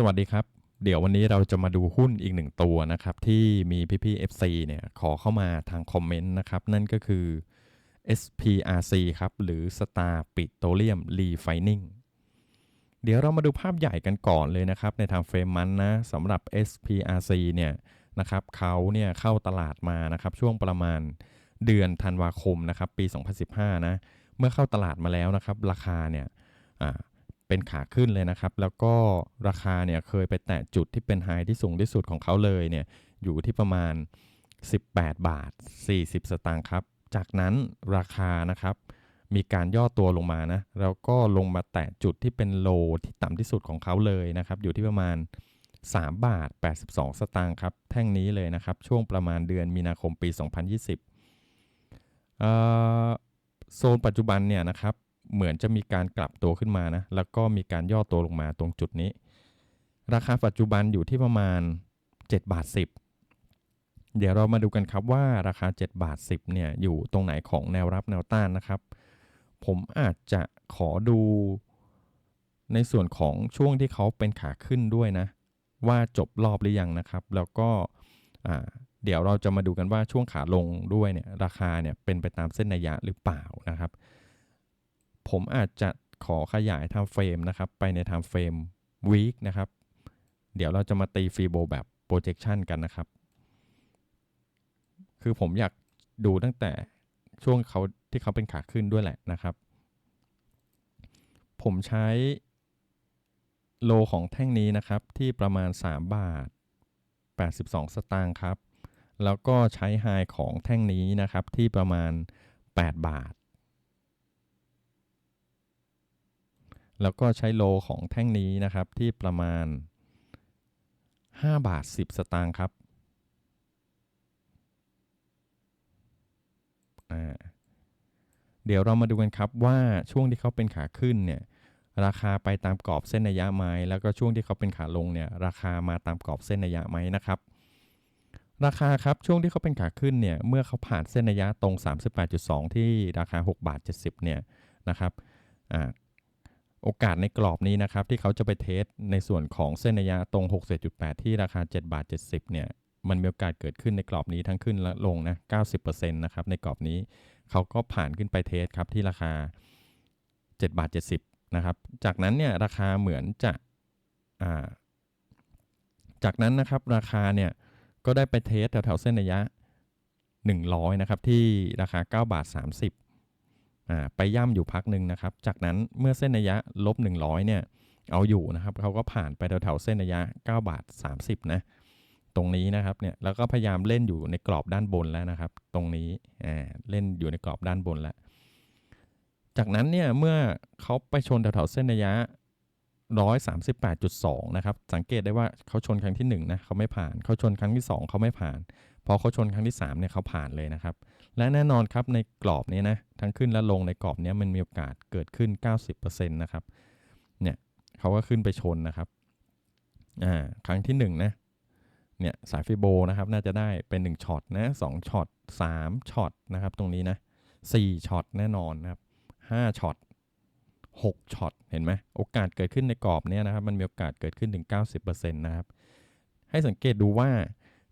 สวัสดีครับ เดี๋ยววันนี้เราจะมาดูหุ้นอีกหนึ่งตัวนะครับ ที่มีพี่ๆ FC เนี่ยขอเข้ามาทางคอมเมนต์นะครับ นั่นก็คือ SPRC ครับ หรือ Star Petroleum Refining เดี๋ยวเรามาดูภาพใหญ่กันก่อนเลยนะครับ ในทางเฟรมมันนะสำหรับ SPRC เนี่ยนะครับเขาเนี่ยเข้าตลาดมานะครับ ช่วงประมาณเดือนธันวาคมนะครับ ปี 2015 นะ เมื่อเข้าตลาดมาแล้วนะครับ ราคาเนี่ยอ่า เป็นขาขึ้นเลยนะครับ แล้วก็ราคาเนี่ยเคยไปแตะจุดที่เป็นไฮที่สูงที่สุดของเขาเลยเนี่ยอยู่ที่ประมาณ 18 บาท 40 สตางค์ครับ จากนั้นราคานะครับมีการย่อตัวลงมานะ แล้วก็ลงมาแตะจุดที่เป็นโลที่ต่ำที่สุดของเขาเลยนะครับ อยู่ที่ประมาณ 3 บาท 82 สตางค์ครับ แท่งนี้เลยนะครับ ช่วงประมาณเดือนมีนาคมปี 2020เอ่อโซนปัจจุบันเนี่ยนะครับ เหมือนจะมีการกลับตัวขึ้นมานะ แล้วก็มีการย่อตัวลงมาตรงจุดนี้ ราคาปัจจุบันอยู่ที่ประมาณ 7 บาท 10 เดี๋ยวเรามาดูกันครับว่าราคา 7 บาท 10เนี่ยอยู่ตรงไหนของแนวรับแนวต้านนะครับ ผมอาจจะขอดูในส่วนของช่วงที่เขาเป็นขาขึ้นด้วยนะ ว่าจบรอบหรือยังนะครับ แล้วก็เดี๋ยวเราจะมาดูกันว่าช่วงขาลงด้วยเนี่ยราคาเนี่ยเป็นไปตามเส้นนัยยะหรือเปล่านะครับ ผมอาจจะขอขยายไทม์เฟรมนะครับ ไปในไทม์เฟรม week นะครับ เดี๋ยวเราจะมาตีฟีโบแบบ projection กันนะครับ คือผมอยากดูตั้งแต่ช่วงเขาที่เขาเป็นขาขึ้นด้วยแหละนะครับ ผมใช้โลของแท่งนี้นะครับ ที่ประมาณ 3 บาท 82 สตางค์ครับ แล้วก็ใช้ไฮของแท่งนี้นะครับที่ประมาณ 8 บาท แล้วก็ใช้โลของแท่งนี้นะครับที่ประมาณ 5 บาท 10 สตางค์ครับเดี๋ยวเรามาดูกันครับว่าช่วงที่เขาเป็นขาขึ้นเนี่ยราคาไปตามกรอบเส้นระยะไหมแล้วก็ช่วงที่เขาเป็นขาลงเนี่ยราคามาตามกรอบเส้นระยะไหมนะครับราคาครับช่วงที่เขาเป็นขาขึ้นเนี่ยเมื่อเขาผ่านเส้นระยะตรง 38.2 ที่ราคา 6 บาท 70เนี่ยนะครับอ่า โอกาสในกรอบนี้นะครับที่เขาจะไปเทสในส่วนของเส้นระยะตรง 67.8 ที่ราคา 7 บาท 70 เนี่ยมันมีโอกาสเกิดขึ้นในกรอบนี้ทั้งขึ้นและลงนะ 90%นะครับในกรอบนี้เขาก็ผ่านขึ้นไปเทสครับที่ราคา 7 บาท 70 นะครับ จากนั้นเนี่ยราคาเหมือนจะอ่าจากนั้นนะครับราคาเนี่ยก็ได้ไปเทสแถวๆเส้นระยะ 100 นะครับที่ราคา 9 บาท 30 ไปย่ำอยู่พักหนึ่งนะครับ จากนั้นเมื่อเส้นระยะลบ 100 เนี่ย เอาอยู่นะครับเขาก็ผ่านไปแถวๆเส้นระยะ 9 บาท 30 นะ ตรงนี้นะครับเนี่ยแล้วก็พยายามเล่นอยู่ในกรอบด้านบนแล้วนะครับ ตรงนี้อ่าเล่นอยู่ในกรอบด้านบนแล้ว จากนั้นเนี่ยเมื่อเขาไปชนแถวๆเส้นระยะ 138.2 นะครับ สังเกตได้ว่าเขาชนครั้งที่1นะเขาไม่ผ่านเขาชนครั้งที่ 2เขาไม่ผ่าน พอเขาชนครั้งที่3เนี่ยเขาผ่านเลยนะครับ และแน่นอนครับในกรอบนี้นะทั้งขึ้นและลงในกรอบนี้มันมีโอกาสเกิดขึ้น 90%นะครับเนี่ยเขาก็ขึ้นไปชนนะครับอ่าครั้งที่1นะเนี่ยสายฟิโบนะครับน่าจะได้เป็น1ช็อตนะ2ช็อต3ช็อตนะครับตรงนี้นะ4ช็อตแน่นอนนะครับ5ช็อต6ช็อตเห็นไหมโอกาสเกิดขึ้นในกรอบนี้นะครับมันมีโอกาสเกิดขึ้นถึง 90%นะครับให้สังเกตดูว่า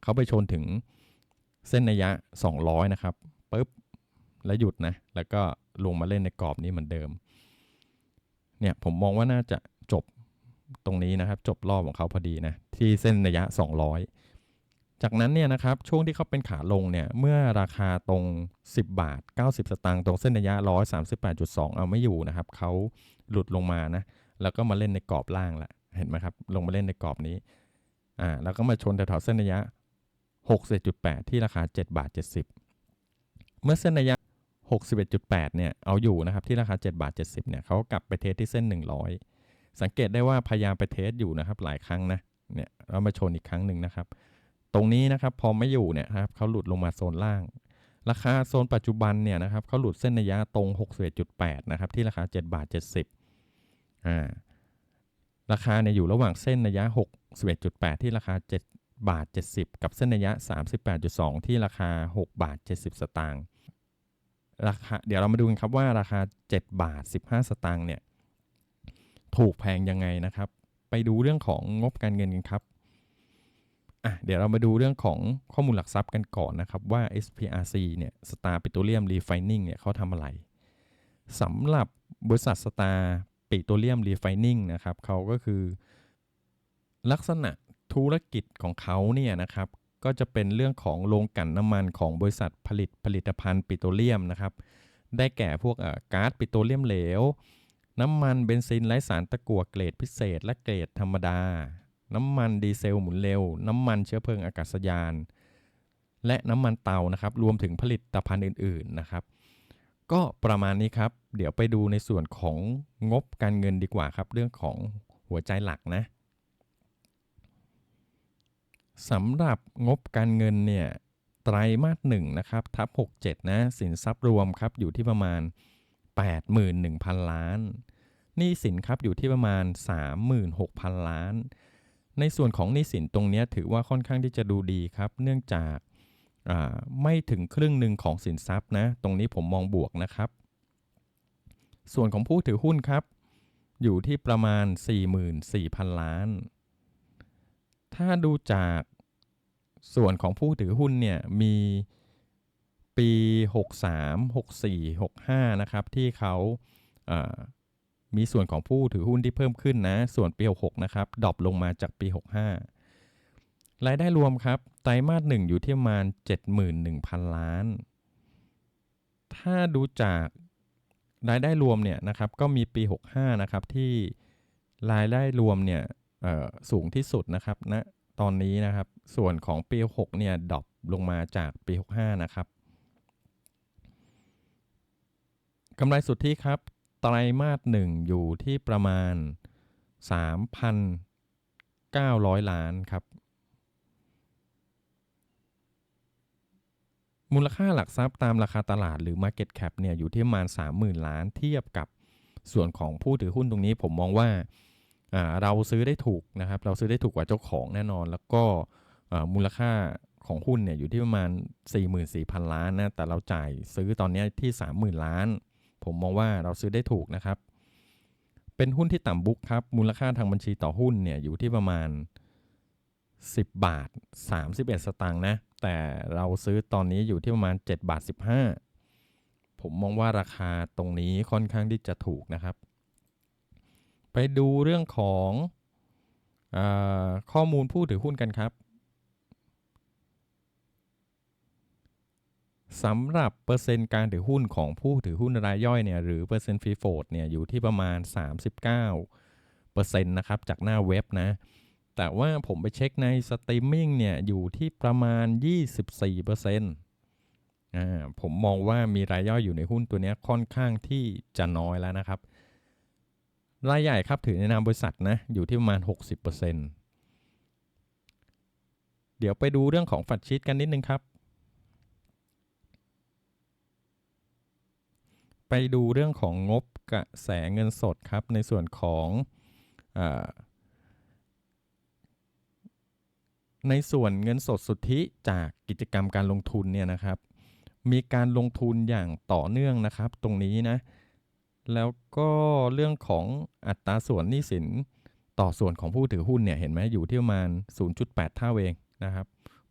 เขาไปชนถึง เส้นระยะ 200 นะครับปุ๊บแล้วหยุดนะ แล้วก็ลงมาเล่นในกรอบนี้เหมือนเดิม เนี่ยผมมองว่าน่าจะจบตรงนี้นะครับ จบรอบของเขาพอดีนะ ที่เส้นระยะ 200 จากนั้นเนี่ยนะครับ ช่วงที่เขาเป็นขาลงเนี่ย เมื่อราคาตรง 10 บาท 90 สตางค์ตรงเส้นระยะ 138.2 เอาไม่อยู่นะครับ เขาหลุดลงมานะ แล้วก็มาเล่นในกรอบล่างละ เห็นไหมครับ ลงมาเล่นในกรอบนี้ อ่า แล้วก็มาชนแถวๆเส้นระยะ 61.8 ที่ราคา 7 บาท 70 เมื่อเส้นระยะ 61.8 เนี่ย เอาอยู่นะครับ ที่ราคา 7 บาท 70 เนี่ยเขากลับไปเทสที่เส้น 100 สังเกตได้ว่าพยายามไปเทสอยู่นะครับ หลายครั้งนะ เนี่ยเรามาชนอีกครั้งหนึ่งนะครับ ตรงนี้นะครับพอไม่อยู่เนี่ยครับเขาหลุดลงมาโซนล่าง ราคาโซนปัจจุบันเนี่ยนะครับเขาหลุดเส้นระยะตรง 61.8 นะครับ ที่ราคา 7 บาท 70 อ่า ราคาเนี่ยอยู่ระหว่างเส้นระยะ 61.8 ที่ราคา 7 บาท 70 กับเส้นระยะ 38.2 ที่ราคา 6 บาท 70 สตางค์ราคาเดี๋ยวเรามาดูกันครับว่าราคา 7 บาท 15 สตางค์เนี่ยถูกแพงยังไงนะครับ ไปดูเรื่องของงบการเงินกันครับอะเดี๋ยวเรามาดูเรื่องของข้อมูลหลักทรัพย์กันก่อนนะครับ ว่า SPRC เนี่ย Star Petroleum Refining เนี่ยเขาทำอะไรสำหรับบริษัท Star Petroleum Refining นะครับเขาก็คือลักษณะ ธุรกิจของเขาเนี่ยนะครับก็จะเป็นเรื่องของโรงกลั่นน้ำมันของบริษัทผลิตผลิตภัณฑ์ปิโตรเลียมนะครับ ได้แก่พวกก๊าซปิโตรเลียมเหลว น้ำมันเบนซินไร้สารตะกั่วเกรดพิเศษ และเกรดธรรมดา น้ำมันดีเซลหมุนเร็ว น้ำมันเชื้อเพลิงอากาศยาน และน้ำมันเตานะครับ รวมถึงผลิตภัณฑ์อื่นๆนะครับ ก็ประมาณนี้ครับ เดี๋ยวไปดูในส่วนของงบการเงินดีกว่าครับ เรื่องของหัวใจหลักนะ สำหรับงบการเงินเนี่ยไตรมาสหนึ่งนะครับทับ67 นะสินทรัพย์รวมครับอยู่ที่ประมาณ 81,000 ล้านหนี้สินครับอยู่ที่ประมาณ 36,000 ล้าน ในส่วนของหนี้สินตรงนี้ถือว่าค่อนข้างที่จะดูดีครับ เนื่องจากาไม่ถึงครึ่งหนึ่งของสินทรัพย์นะ ตรงนี้ผมมองบวกนะครับ ส่วนของผู้ถือหุ้นครับ อยู่ที่ประมาณ 44,000 ล้าน ถ้าดูจากส่วนของผู้ถือหุ้นเนี่ยมีปี 63 64 65 นะครับ ที่เขาเอ่อมีส่วนของผู้ถือหุ้นที่เพิ่มขึ้นนะ ส่วนปี 66 นะครับดรอปลงมาจากปี 65 รายได้รวมครับ ไตรมาสหนึ่งอยู่ที่ประมาณ 71,000 ล้าน ถ้าดูจากรายได้รวมเนี่ยนะครับ ก็มีปี 65 นะครับ ที่รายได้รวมเนี่ย สูงที่สุดนะครับณนะตอนนี้นะครับ ส่วนของปี 6 เนี่ยดรอปลงมาจากปี 65 นะครับกำไรสุทธิครับ ไตรมาสหนึ่งอยู่ที่ประมาณ 3,900 ล้านครับ มูลค่าหลักทรัพย์ตามราคาตลาดหรือ Market Cap เนี่ยอยู่ที่ประมาณ 30,000 ล้านเทียบกับส่วนของผู้ถือหุ้นตรงนี้ผมมองว่า เราซื้อได้ถูกนะครับ เราซื้อได้ถูกกว่าเจ้าของแน่นอน แล้วก็มูลค่าของหุ้นเนี่ยอยู่ที่ประมาณ 44,000 ล้านนะ แต่เราจ่ายซื้อตอนนี้ที่ 30,000 ล้าน ผมมองว่าเราซื้อได้ถูกนะครับ เป็นหุ้นที่ต่ำบุ๊กครับ มูลค่าทางบัญชีต่อหุ้นเนี่ยอยู่ที่ประมาณ 10 บาท 31 สตางค์นะ แต่เราซื้อตอนนี้อยู่ที่ประมาณ 7 บาท 15 ผมมองว่าราคาตรงนี้ค่อนข้างที่จะถูกนะครับ ไปดูเรื่องของอข้อมูลผู้ถือหุ้นกันครับสำหรับเปอร์เซ็นต์การถือหุ้นของผู้ถือหุ้นรายย่อยเนี่ยหรือเปอร์เซ็นต์ฟรีโฟดเนี่ยอยู่ที่ประมาณ 39เปอร์เซ็นต์นะครับจากหน้าเว็บนะ แต่ว่าผมไปเช็คในสตรีมมิ่งเนี่ยอยู่ที่ประมาณ 24เปอร์เซ็นต์อ่าผมมองว่ามีรายย่อยอยู่ในหุ้นตัวนี้ค่อนข้างที่จะน้อยแล้วนะครับ รายใหญ่ครับถือในนามบริษัทนะอยู่ที่ประมาณ 60%เดี๋ยวไปดูเรื่องของฝัดชีตกันนิดนึงครับ ไปดูเรื่องของงบกระแสเงินสดครับในส่วนของอในส่วนเงินสดสุทธิจากกิจกรรมการลงทุนเนี่ยนะครับ มีการลงทุนอย่างต่อเนื่องนะครับ ตรงนี้นะ แล้วก็เรื่องของอัตราส่วนหนี้สินต่อส่วนของผู้ถือหุ้นเนี่ยเห็นไหมอยู่ที่ประมาณ 0.8 เท่าเองนะครับ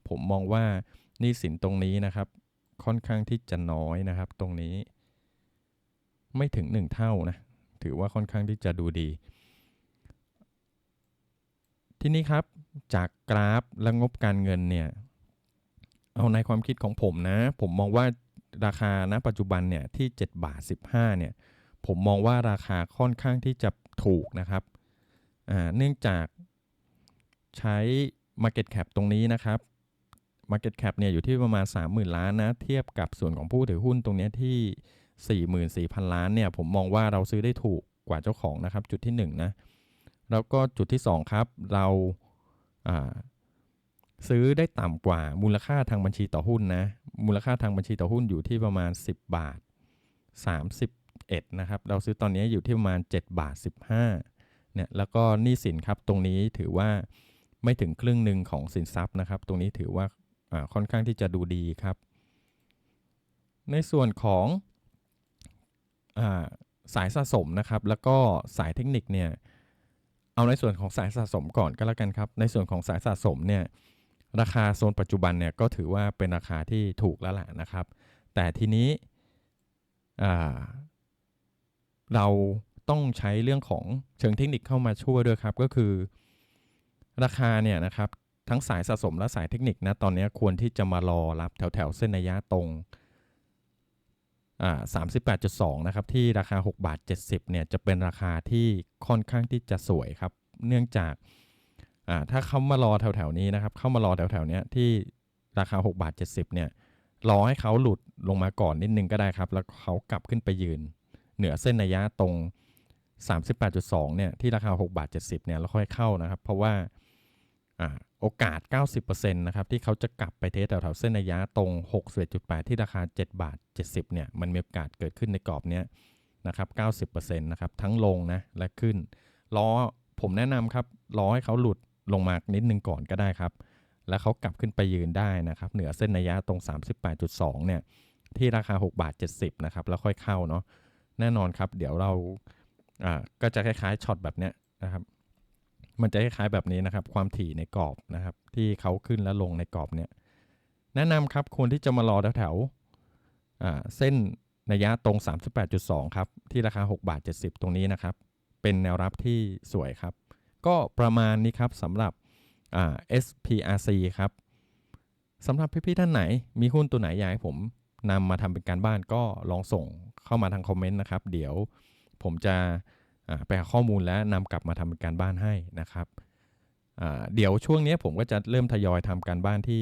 ผมมองว่าหนี้สินตรงนี้นะครับ ค่อนข้างที่จะน้อยนะครับ ตรงนี้ ไม่ถึง 1 เท่านะถือว่าค่อนข้างที่จะดูดี ทีนี้ครับจากกราฟและงบการเงินเนี่ยเอาในความคิดของผมนะ ผมมองว่าราคาณปัจจุบันเนี่ยที่ 7 บาท 15เนี่ย ผมมองว่าราคาค่อนข้างที่จะถูกนะครับ เนื่องจากใช้ Market Cap ตรงนี้นะครับ Market Cap เนี่ยอยู่ที่ประมาณ 30,000 ล้านนะ เทียบกับส่วนของผู้ถือหุ้นตรงนี้ที่ 44,000 ล้านเนี่ย ผมมองว่าเราซื้อได้ถูกกว่าเจ้าของนะครับ จุดที่ 1 นะ แล้วก็จุดที่ 2 ครับ เราซื้อได้ต่ำกว่ามูลค่าทางบัญชีต่อหุ้นนะ มูลค่าทางบัญชีต่อหุ้นอยู่ที่ประมาณ 10 บาท 31นะครับเราซื้อตอนนี้อยู่ที่ประมาณ7บาท15เนี่ยแล้วก็หนี้สินครับตรงนี้ถือว่าไม่ถึงครึ่งหนึ่งของสินทรัพย์นะครับ ตรงนี้ถือว่าค่อนข้างที่จะดูดีครับ ในส่วนของอาสายสะสมนะครับ แล้วก็สายเทคนิคเนี่ยเอาในส่วนของสายสะสมก่อนก็แล้วกันครับ ในส่วนของสายสะสมเนี่ยราคาโซนปัจจุบันเนี่ยก็ถือว่าเป็นราคาที่ถูกแล้วแหละนะครับ แต่ทีนี้ เราต้องใช้เรื่องของเชิงเทคนิคเข้ามาช่วยด้วยครับ ก็คือ ราคาเนี่ยนะครับทั้งสายสะสมและสายเทคนิคนะตอนนี้ควรที่จะมารอรับแถวแถวเส้นระยะตรงอ่า38.2นะครับที่ราคา 6 บาท 70เนี่ยจะเป็นราคาที่ค่อนข้างที่จะสวยครับ เนื่องจากาถ้าเขามารอแถวๆนี้นะครับ เข้ามารอแถวๆเนี้ที่ราคา 6 บาท 70เนี่ยรอให้เขาหลุดลงมาก่อนนิดนึงก็ได้ครับ แล้วเขากลับขึ้นไปยืน เหนือเส้นระยะตรง 38.2เนี่ยที่ราคา 6 บาท 70เนี่ยแล้วค่อยเข้านะครับ เพราะว่าอ่าโอกาส 90%นะครับที่เขาจะกลับไปเทสแถวๆเส้นระยะตรง 61.8 ที่ราคา 7 บาท 70เนี่ยมันมีโอกาสเกิดขึ้นในกรอบเนี้ยนะครับ 90%นะครับทั้งลงนะและขึ้นรอผมแนะนำครับรอให้เขาหลุดลงมานิดนึงก่อนก็ได้ครับ แล้วเขากลับขึ้นไปยืนได้นะครับ เหนือเส้นระยะตรง 38.2เนี่ยที่ราคา 6 บาท 70นะครับแล้วค่อยเข้าเนาะ แน่นอนครับ เดี๋ยวเราอ่าก็จะคล้ายๆช็อตแบบเนี้ยนะครับ มันจะคล้ายๆแบบนี้นะครับ ความถี่ในกรอบนะครับ ที่เขาขึ้นและลงในกรอบเนี่ยแนะนำครับควรที่จะมารอแถวๆเส้นระยะตรง 38.2 ครับ ที่ราคา 6 บาท 70 ตรงนี้นะครับ เป็นแนวรับที่สวยครับ ก็ประมาณนี้ครับสำหรับ SPRC ครับสำหรับพี่ๆท่านไหน มีหุ้นตัวไหนอยากให้ผมนำมาทำเป็นการบ้านก็ลองส่ง เข้ามาทางคอมเมนต์นะครับ เดี๋ยวผมจะไปหาข้อมูลและนำกลับมาทำเป็นการบ้านให้นะครับเดี๋ยวช่วงนี้ผมก็จะเริ่มทยอยทำการบ้านที่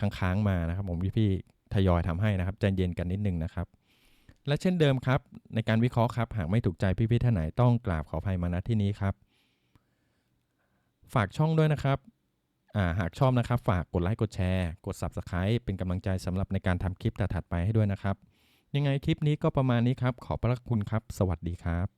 ค้างๆมานะครับ ผมพี่ๆทยอยทำให้นะครับใจเย็นกันนิดนึงนะครับ และเช่นเดิมครับ ในการวิเคราะห์ครับหากไม่ถูกใจพี่ๆท่านไหนต้องกราบขออภัยมาณที่นี้ครับ ฝากช่องด้วยนะครับาหากชอบนะครับ ฝากกดไลค์กดแชร์ กด Subscribe เป็นกำลังใจสำหรับในการทำคลิปถัดๆไปให้ด้วยนะครับ ยังไงคลิปนี้ก็ประมาณนี้ครับ ขอบพระคุณครับ สวัสดีครับ